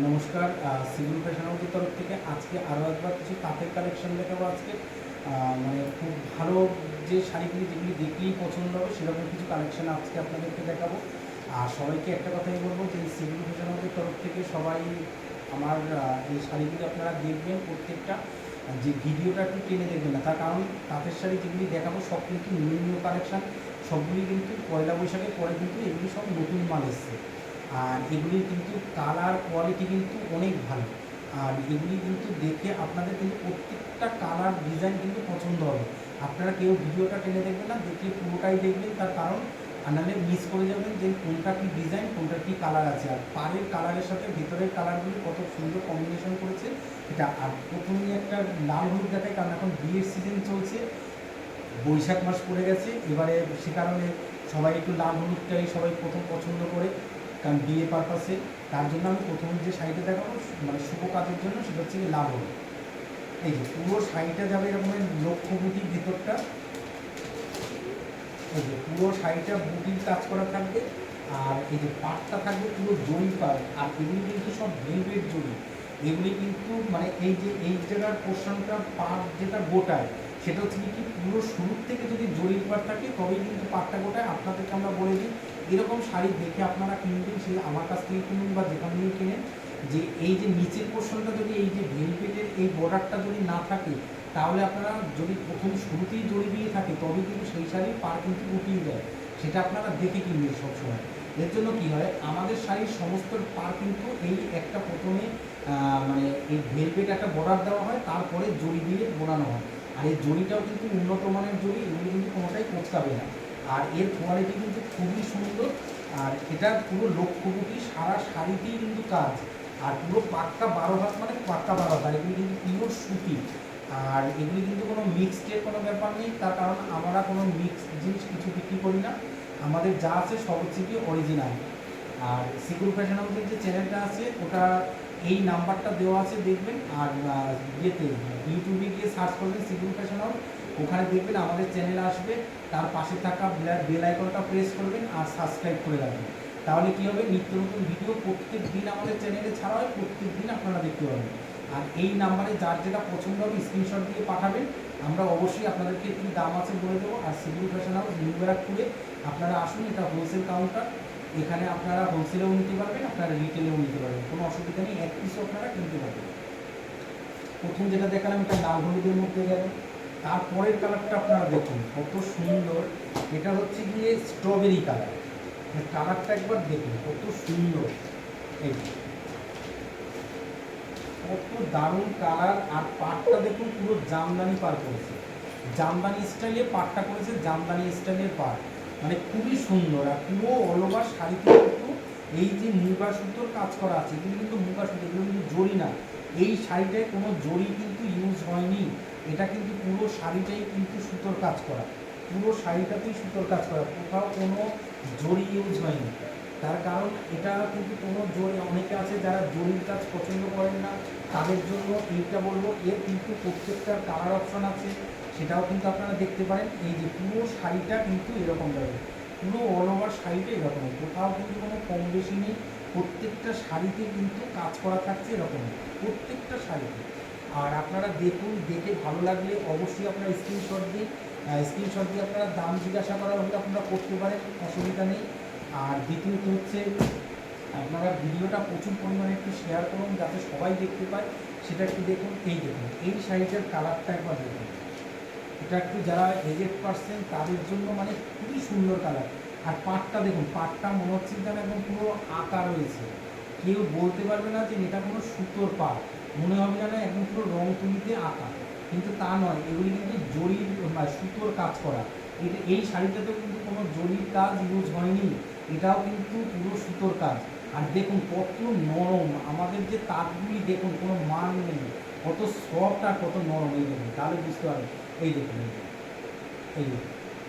নমস্কার civil fashion হাউসের তরফ থেকে আজকে আরও একবার কিছু তাঁতের কালেকশন দেখাবো আজকে। মানে খুব ভালো যে শাড়িগুলি যেগুলি দেখলেই পছন্দ হবে, সেরকম কিছু কালেকশন আজকে আপনাদেরকে দেখাবো। আর সবাইকে একটা কথাই বলব যে সিভিল ফ্যাশন হাউসের তরফ থেকে সবাই আমার এই শাড়িগুলি আপনারা দেখবেন প্রত্যেকটা। যে ভিডিওটা একটু টেনে দেখবেন না, তার কারণ তাঁতের শাড়ি যেগুলি দেখাবো সব কিন্তু নিউ কালেকশন, সবগুলি কিন্তু পয়লা বৈশাখের পরে কিন্তু এগুলি সব নতুন মাল এসছে। আর এগুলি কিন্তু কালার কোয়ালিটি কিন্তু অনেক ভালো। আর এগুলি কিন্তু দেখে আপনাদের কিন্তু প্রত্যেকটা কালার ডিজাইন কিন্তু পছন্দ হবে। আপনারা কেউ ভিডিওটা টেনে দেখবেন না, দেখলে পুরোটাই দেখবেন। তার কারণ আর নাহলে মিস করে যাবেন যে কোনটা কী ডিজাইন কোনটা কী কালার আছে। আর পাড়ের কালারের সাথে ভিতরের কালারগুলি কত সুন্দর কম্বিনেশন করেছে। এটা আর প্রথমেই একটা লাল হলুদ দেখায় কারণ এখন বিয়ের সিজন চলছে। বৈশাখ মাস পড়ে গেছে, এবারে সে কারণে সবাই একটু লাল হলুদটাই সবাই প্রথম পছন্দ করে। কারণ বিয়ে পারপাসে তার জন্য আমি প্রথম যে শাড়িটা দেখাবো মানে শুভ কাজের জন্য, সেটা হচ্ছে লাভ হলুদ এই যে, পুরো শাড়িটা যাবে এরকম লক্ষ্য বুটির ভিতরটা। এই যে, পুরো শাড়িটা বুটির কাজ করা থাকবে, আর এই যে পাটটা থাকবে পুরো জরি পাট আর এগুলি কিন্তু সব ভেলভেট জরি এগুলি কিন্তু মানে এই যে, এই জায়গার পোর্শনটা পাট যেটা গোটায়, সেটা হচ্ছে কি পুরো শুরুর থেকে যদি জরির পাট থাকে, তবেই কিন্তু পাটটা গোটায়। আপনাদেরকে আমরা বলে দিই এরকম শাড়ি দেখে আপনারা কিনবেন সেই আমার কাছ থেকে কিনুন বা যেখান থেকে কিনেন, যে এই যে নিচের পোর্শনটা যদি এই যে ভেলভেটের এই বর্ডারটা যদি না থাকে, তাহলে আপনারা যদি প্রথম শুরুতেই জড়ি দিয়ে থাকে, তবে কিন্তু সেই শাড়ির পার কিন্তু উঠিয়ে যায় সেটা আপনারা দেখে কিনবেন সবসময়। এর জন্য কি হয়, আমাদের শাড়ির সমস্ত পার কিন্তু এই একটা প্রথমে মানে এই ভেলভেট একটা বর্ডার দেওয়া হয়, তারপরে জড়ি দিয়ে বোনানো হয়। আর এই জড়িটাও কিন্তু উন্নত মানের জড়ি এগুলো কিন্তু কোনোটাই কোচকাবে না। আর এর কোয়ালিটি কিন্তু খুবই সুন্দর। আর এটা পুরো লক্ষ্যমুখী সারা শাড়িতেই কিন্তু কাজ। আর পুরো পাক্কা বারো হাত মানে পাক্কা বারো হাত, আর এগুলি কিন্তু পিওর সুতি। আর এগুলি কিন্তু কোনো মিক্সডের কোনো ব্যাপার নেই, তার কারণ আমরা কোনো মিক্স জিনিস কিছু বিক্রি করি না। আমাদের যা আছে সব হচ্ছে কি অরিজিনাল আর সিকিউর ফ্যাশন হাউসের যে চ্যানেলটা আছে, ওটা এই নাম্বারটা দেওয়া আছে, দেখবেন, আর ইয়েতে, ইউটিউবে গিয়ে সার্চ করবেন সিকিউর ফ্যাশন হাউস, ওখানে দেখবেন আমাদের চ্যানেল আসবে, তার পাশে থাকা বেল আইকনটা প্রেস করবেন আর সাবস্ক্রাইব করে রাখবেন। তাহলে কী হবে? নিত্য নতুন ভিডিও প্রত্যেক দিন আমাদের চ্যানেলে ছাড়া হয় প্রত্যেক দিন আপনারা দেখতে পাবেন। আর এই নাম্বারে যার যেটা পছন্দ হবে স্ক্রিনশট দিয়ে পাঠাবেন। আমরা অবশ্যই আপনাদেরকে কী দাম আছে বলে দেবো। আর সিভিল ফ্যাশন হাউস নিউ ব্যারাকপুরে আপনারা আসুন, এটা হোলসেল কাউন্টার এখানে আপনারা হোলসেলেও নিতে পারবেন, আপনারা রিটেলেও নিতে পারবেন। কোনো অসুবিধা নেই, এক পিসও আপনারা কিনতে পারবেন। প্রথম যেটা দেখালাম, এটা লাল হলুদের মধ্যে গেল তারপরের কালারটা আপনারা দেখুন, কত সুন্দর। এটা হচ্ছে গিয়ে স্ট্রবেরি কালার কালারটা একবার দেখুন, কত সুন্দর। এই কত দারুণ কালার আর পাটটা দেখুন, পুরো জামদানি পার করেছে। জামদানি স্টাইলে পাটটা করেছে, জামদানি স্টাইলের পাট। মানে খুবই সুন্দর আর পুরো অল ওভার শাড়িতে কিন্তু এই যে মুগা সুতোর কাজ করা আছে, এগুলো কিন্তু মুগা সুতো, এগুলো কিন্তু জরি না। এই শাড়িটায় কোনো জরি কিন্তু ইউজ হয়নি। এটা কিন্তু পুরো শাড়িটাই কিন্তু সুতোর কাজ করা। পুরো শাড়িটাতেই সুতোর কাজ করা, কোথাও কোনো জরি ইউজ হয়নি। তার কারণ এটা কিন্তু কোনো জরি, অনেকে আছে যারা জরির কাজ পছন্দ করেন না, তাদের জন্য এইটা বলব, এর কিন্তু প্রত্যেকটার কালার অপশন আছে। সেটাও কিন্তু আপনারা দেখতে পারেন। এই যে পুরো শাড়িটা কিন্তু এরকম যাবে পুরো অল ওভার শাড়িটা এরকম। কোথাও কিন্তু কোনো কম বেশি নেই। প্রত্যেকটা শাড়িতে কিন্তু কাজ করা থাকছে এরকম। প্রত্যেকটা শাড়িতে। আর আপনারা দেখুন, দেখে ভালো লাগলে অবশ্যই আপনারা স্ক্রিনশট দিন। স্ক্রিনশট দিয়ে আপনারা দাম জিজ্ঞাসা করার হলে আপনারা করতে পারেন, অসুবিধা নেই। আর দ্বিতীয়ত হচ্ছে, আপনারা ভিডিওটা প্রচুর পরিমাণে একটু শেয়ার করুন, যাতে সবাই দেখতে পায়। সেটা একটু দেখুন। এই দেখুন, এই শাড়িটার কালারটা একবার দেখুন। একটু যারা এজেড পার্সেন তাদের জন্য মানে খুবই সুন্দর কালার আর পাটটা দেখুন, পাটটা মনে হচ্ছে যেন একদম পুরো আঁকা রয়েছে। কেউ বলতে পারবে না যে এটা কোনো সুতোর পাট। মনে হবে যেন একদম পুরো রং তুলিতে আঁকা। কিন্তু তা নয়, এগুলি কিন্তু জরির বা সুতোর কাজ করা। এটা, এই শাড়িটাতেও কিন্তু কোনো জরির কাজ ইউজ হয়নি। এটাও কিন্তু পুরো সুতোর কাজ। আর দেখুন, কত নরম। আমাদের যে তাঁতগুলি দেখুন, কোনো মান নেই। কত সফট আর কত নরম, এই দেখুন, তাহলে বুঝতে পারবেন। এই দেখুন এই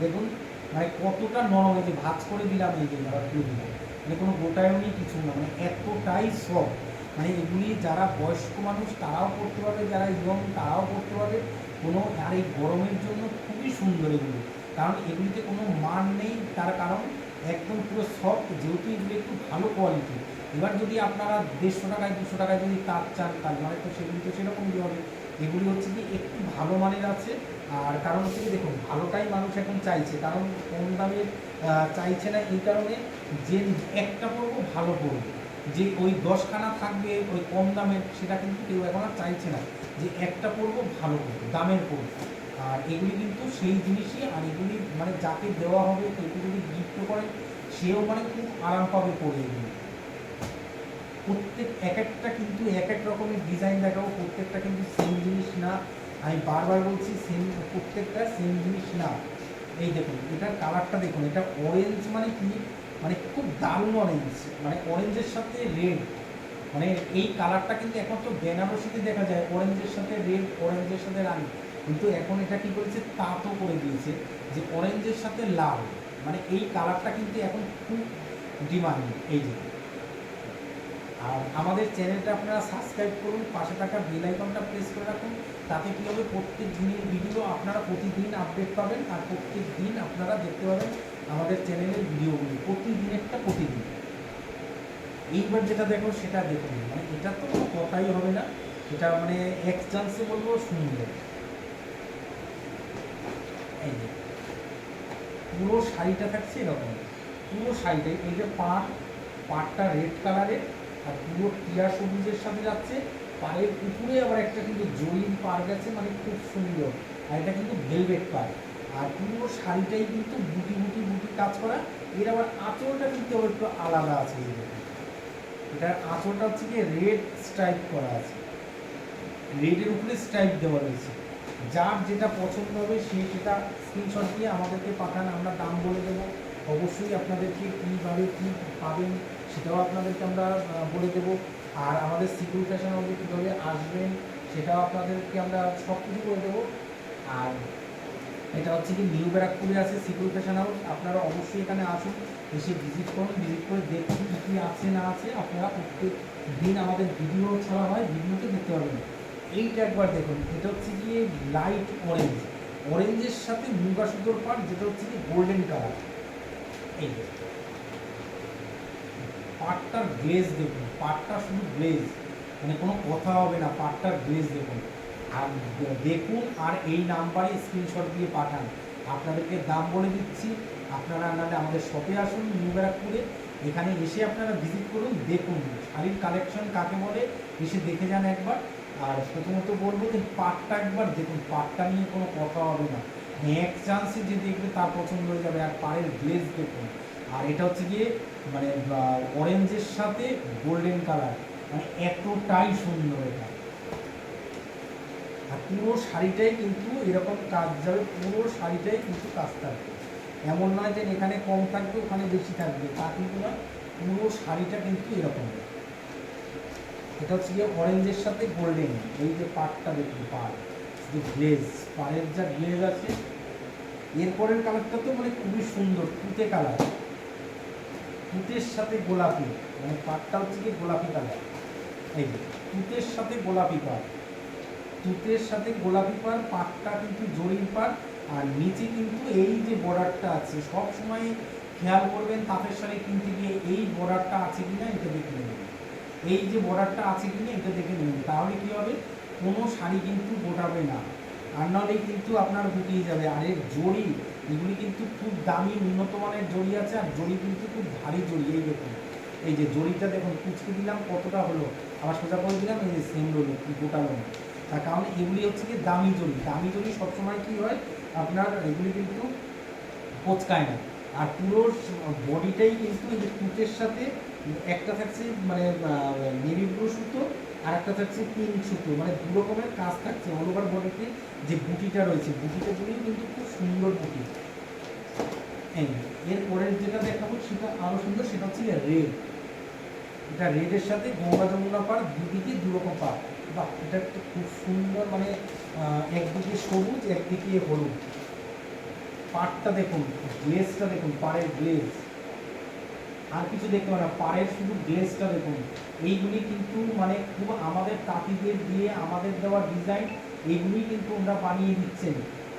দেখুন। মানে কতটা নরম এই যে ভাজ করে দিলাম এই যে আবার তুলে দিলাম। মানে কোনো গোটায়ও নেই, কিছু না মানে এতটাই সফট মানে এগুলি যারা বয়স্ক মানুষ, তারাও পড়তে পারবে, যারা ইয়ং তারাও পড়তে পারবে। কোনো, আর এই গরমের জন্য খুবই সুন্দর এগুলি। কারণ এগুলিতে কোনো মান নেই, তার কারণ একদম পুরো সফট যেহেতু এগুলি একটু ভালো কোয়ালিটি এবার যদি আপনারা দেড়শো টাকায়, দুশো টাকায় যদি তার চান তার মানে তো সেগুলি তো সেরকমই হবে। এগুলি হচ্ছে কি একটু ভালো মানের আছে। আর কারণ হচ্ছে কি দেখুন ভালোটাই মানুষ এখন চাইছে। কারণ কম দামে আহ, চাইছে না এই কারণে যে একটা পড়ব ভালো পড়ব যে ওই দশখানা থাকবে ওই কম দামের সেটা কিন্তু কেউ এখন আর চাইছে না যে একটা পড়ব ভালো পড়ব দামের পড়ব আর এগুলি কিন্তু সেই জিনিসই আর এগুলি মানে যাকে দেওয়া হবে যদি গিফট করেন সেও মানে খুব আরাম পাবে পড়ে এগুলি। প্রত্যেক এক একটা কিন্তু এক এক রকমের ডিজাইন দেখাবো, প্রত্যেকটা কিন্তু সেম জিনিস না। আমি বারবার বলছি সেম প্রত্যেকটা সেম জিনিস না। এই দেখুন, এটার কালারটা দেখুন, এটা অরেঞ্জ মানে কি? মানে খুব দারুণ অরেঞ্জ মানে অরেঞ্জের সাথে রেড মানে এই কালারটা কিন্তু তো বেনারসিতে দেখা যায় অরেঞ্জের সাথে রেড অরেঞ্জের সাথে রানি। কিন্তু এখন এটা কি করেছে? তাঁতও করে দিয়েছে, যে অরেঞ্জের সাথে লাল। মানে এই কালারটা কিন্তু এখন খুব ডিমান্ড এই যে। আর আমাদের চ্যানেলটা আপনারা সাবস্ক্রাইব করুন, পাশে থাকা বেল আইকনটা প্রেস করে রাখুন, তাতে কী হবে প্রত্যেক দিনের ভিডিও আপনারা প্রতিদিন আপডেট পাবেন আর প্রত্যেক দিন আপনারা দেখতে পাবেন আমাদের চ্যানেলের ভিডিওগুলি প্রতিদিনেরটা প্রতিদিন। এইবার যেটা দেখো, সেটা দেখুন মানে এটা তো কথাই হবে না, এটা মানে এক চান্সে বলব সুন্দর এই যে, পুরো শাড়িটা থাকছে এরকম, পুরো শাড়িটাই, এই যে পাট পাটটা রেড কালারের আর পুরো টিয়া সবুজের সাথে যাচ্ছে। পায়ের উপরে আবার একটা কিন্তু জরির পার গেছে মানে খুব সুন্দর। আর এটা কিন্তু ভেলভেট পার আর পুরো শাড়িটাই কিন্তু বুটি বুটি বুটি কাজ করা। এর আবার আঁচলটা কিন্তু আবার একটু আলাদা আছে এটার আঁচলটা হচ্ছে কি রেড স্ট্রাইপ করা আছে। রেডের উপরে স্ট্রাইপ দেওয়া রয়েছে। যার যেটা পছন্দ হবে সে সেটা স্ক্রিনশট দিয়ে আমাদেরকে পাঠান, আমরা দাম বলে দেবো। অবশ্যই আপনাদেরকে কীভাবে কী পাবেন সেটাও আপনাদেরকে আমরা বলে দেবো। আর আমাদের সিকিউর ফ্যাশন হাউসে কীভাবে আসবেন, সেটাও আপনাদেরকে আমরা সব কিছু বলে দেবো। আর এটা হচ্ছে কি নিউ ব্যারাকপুরে আছে সিকিউর ফ্যাশন হাউস আপনারা অবশ্যই এখানে আসুন, এসে ভিজিট করুন ভিজিট করে দেখুন কী কী আছে না আছে। আপনারা প্রত্যেক দিন আমাদের ভিডিও ছাড়া হয়, ভিডিওতে দেখতে পাবেন এইটা একবার দেখুন, এটা হচ্ছে গিয়ে লাইট অরেঞ্জ অরেঞ্জের সাথে মুগা সুতোর পাট যেটা হচ্ছে কি গোল্ডেন কালার এই। পাটটার গ্লেজ দেখুন, পাটটা শুধু গ্লেজ মানে কোনো কথা হবে না, পাটটার গ্লেজ দেখুন। আর দেখুন, আর এই নাম্বারে স্ক্রিনশট দিয়ে পাঠান। আপনাদেরকে দাম বলে দিচ্ছি, আপনারা নাহলে আমাদের শপে আসুন, নিউ ব্যারাকপুরে। এখানে এসে আপনারা ভিজিট করুন, দেখুন। শাড়ির কালেকশন কাকে বলে, এসে দেখে যান একবার। আর প্রথমত বলব যে পাটটা একবার দেখুন, পাটটা নিয়ে কোনো কথা হবে না। এক চান্সে যে দেখবে তার পছন্দ হয়ে যাবে, আর পাড়ের গ্লেজ দেখুন। আর এটা হচ্ছে গিয়ে মানে অরেঞ্জের সাথে গোল্ডেন কালার মানে এতটাই সুন্দর এটা। আর পুরো শাড়িটাই কিন্তু এরকম কাজ যাবে, পুরো শাড়িটাই কিন্তু কাজ থাকবে। এমন নয় যে এখানে কম থাকবে, ওখানে বেশি থাকবে। তা কিন্তু না পুরো শাড়িটা কিন্তু এরকম। এটা হচ্ছে গিয়ে অরেঞ্জের সাথে গোল্ডেন এই যে পাটটা দেখুন পাট যে গ্লেজ পাড়ের যা গ্লেজ আছে, এরপরের কালারটা তো মানে খুবই সুন্দর, তুতে কালার তুতের সাথে গোলাপি মানে পাটটা হচ্ছে কি গোলাপি কালার। এই তুতের সাথে গোলাপি পাট তুতের সাথে গোলাপি পাড়, পাটটা কিন্তু জরির পাড়, আর নিচে কিন্তু এই যে বর্ডারটা আছে, সব সময় খেয়াল করবেন তাঁতের শাড়ি কিনতে গিয়ে এই বর্ডারটা আছে কিনা এটা দেখে নেবেন। এই যে বর্ডারটা আছে কিনা এটা দেখে নেবেন। তাহলে কি হবে? কোনো শাড়ি কিন্তু গোটাবে না। আর নাহলে কিন্তু আপনার গুটিয়ে যাবে। আর এর জড়ি এগুলি কিন্তু খুব দামি উন্নত মানের জড়ি আছে আর জড়ি কিন্তু খুব ভারী জড়ি, এই দেখুন। এই যে জড়িটা দেখুন, কুচকে দিলাম, কতটা হলো? আবার সোজা করে দিলাম, এই যে সেম রইল গোটালো না তার কারণ এগুলি হচ্ছে কি দামি জড়ি। দামি জড়ি সবসময় কি হয়, আপনার এগুলি কিন্তু কোচকায় না। আর পুরো বডিটাই কিন্তু এই যে কুচের সাথে একটা থাকছে মানে নেভি ব্লু সুতো আর একটা থাকছে পিঙ্ক সুতো মানে দু রকমের কাজ থাকছে। অল ওভার বডিতে যে বুটিটা রয়েছে বুটিটা জুড়েও কিন্তু খুব সুন্দর বুটি এর পরের যেটা দেখাবো, সেটা আরও সুন্দর, সেটা হচ্ছে রেড এটা রেডের সাথে গঙ্গা যমুনা পার দুদিকে দু রকম পার বাহ, এটা একটা খুব সুন্দর মানে একদিকে সবুজ, একদিকে হলুদ। পাটটা দেখুন গ্লেজটা দেখুন, পাড়ের গ্লেজ আর কিছু দেখতে পারেন, পাড়ের শুধু গ্লেজটা দেখুন। এইগুলি কিন্তু মানে খুব আমাদের তাঁতিদের দিয়ে আমাদের দেওয়া ডিজাইন এইগুলি কিন্তু ওরা বানিয়ে দিচ্ছেন।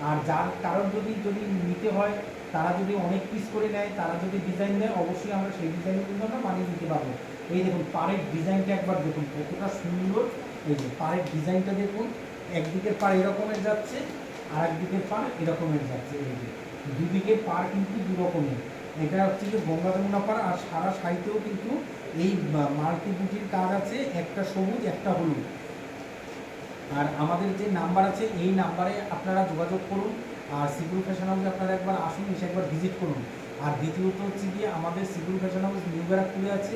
আর যার কারণ যদি যদি নিতে হয়, তারা যদি অনেক পিস করে নেয়, তারা যদি ডিজাইন দেয় অবশ্যই আমরা সেই ডিজাইন কিন্তু আমরা বানিয়ে দিতে পারব। এই দেখুন, পাড়ের ডিজাইনটা একবার দেখুন, কতটা সুন্দর। এই যে পাড়ের ডিজাইনটা দেখুন, একদিকের পাড় এরকমের যাচ্ছে আর একদিকের পাড় এরকমের যাচ্ছে। এই যে দুদিকের পাড় কিন্তু দু রকমের এটা হচ্ছে যে গঙ্গা যমুনা পাড় আর সারা সাইতেও কিন্তু এই মাল্টি বুটির কাজ আছে, একটা সবুজ, একটা হলুদ। আর আমাদের যে নাম্বার আছে, এই নাম্বারে আপনারা যোগাযোগ করুন, আর সিকিউর ফ্যাশন হাউসে আপনারা একবার আসুন, এসে একবার ভিজিট করুন। আর দ্বিতীয়ত হচ্ছে গিয়ে আমাদের সিকিউর ফ্যাশন হাউস নিউ ব্যারাকপুরে আছে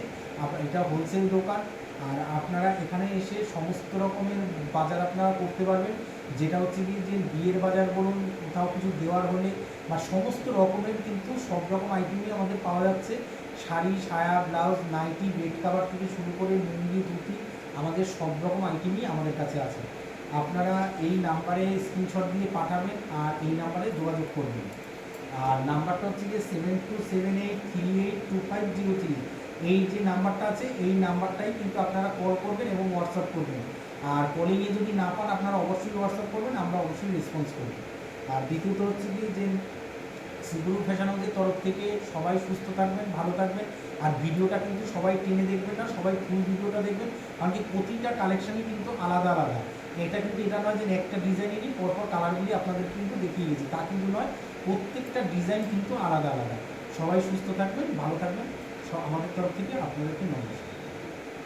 এটা হোলসেল দোকান, আর আপনারা এখানে এসে সমস্ত রকমের বাজার আপনারা করতে পারবেন। যেটা হচ্ছে কি যে বিয়ের বাজার বলুন, কোথাও কিছু দেওয়ার হলে বা সমস্ত রকমের কিন্তু সব রকম আইটেমই আমাদের পাওয়া যাচ্ছে। শাড়ি, সায়া, ব্লাউজ, নাইটি, বেড কাভার থেকে শুরু করে লুঙ্গি, ধুতি, আমাদের সব রকম আইটেমই আমাদের কাছে আছে। আপনারা এই নাম্বারে স্ক্রিনশট দিয়ে পাঠাবেন আর এই নাম্বারে যোগাযোগ করবেন। আর নাম্বারটা হচ্ছে গিয়ে seven two seven eight three eight two five zero three এই যে নাম্বারটা আছে, এই নাম্বারটাই কিন্তু আপনারা কল করবেন এবং হোয়াটসঅ্যাপ করবেন। আর কলিংয়ে যদি না পান, আপনারা অবশ্যই হোয়াটসঅ্যাপ করবেন, আমরা অবশ্যই রেসপন্স করব। আর দ্বিতীয়ত হচ্ছে কি যে সিগুরু ফ্যাশন হাউসের তরফ থেকে সবাই সুস্থ থাকবেন, ভালো থাকবেন, আর ভিডিওটা কিন্তু সবাই টেনে দেখবেন না, সবাই ফুল ভিডিওটা দেখবেন, কারণ কি প্রতিটা কালেকশনই কিন্তু আলাদা আলাদা। এটা কিন্তু, এটা নয় যে একটা ডিজাইনেরই পরপর কালারগুলি আপনাদের কিন্তু দেখিয়ে গেছি তা কিন্তু নয়, প্রত্যেকটা ডিজাইন কিন্তু আলাদা আলাদা। সবাই সুস্থ থাকবেন, ভালো থাকবেন আমাদের তরফ থেকে আপনাদেরকে নমস্কার।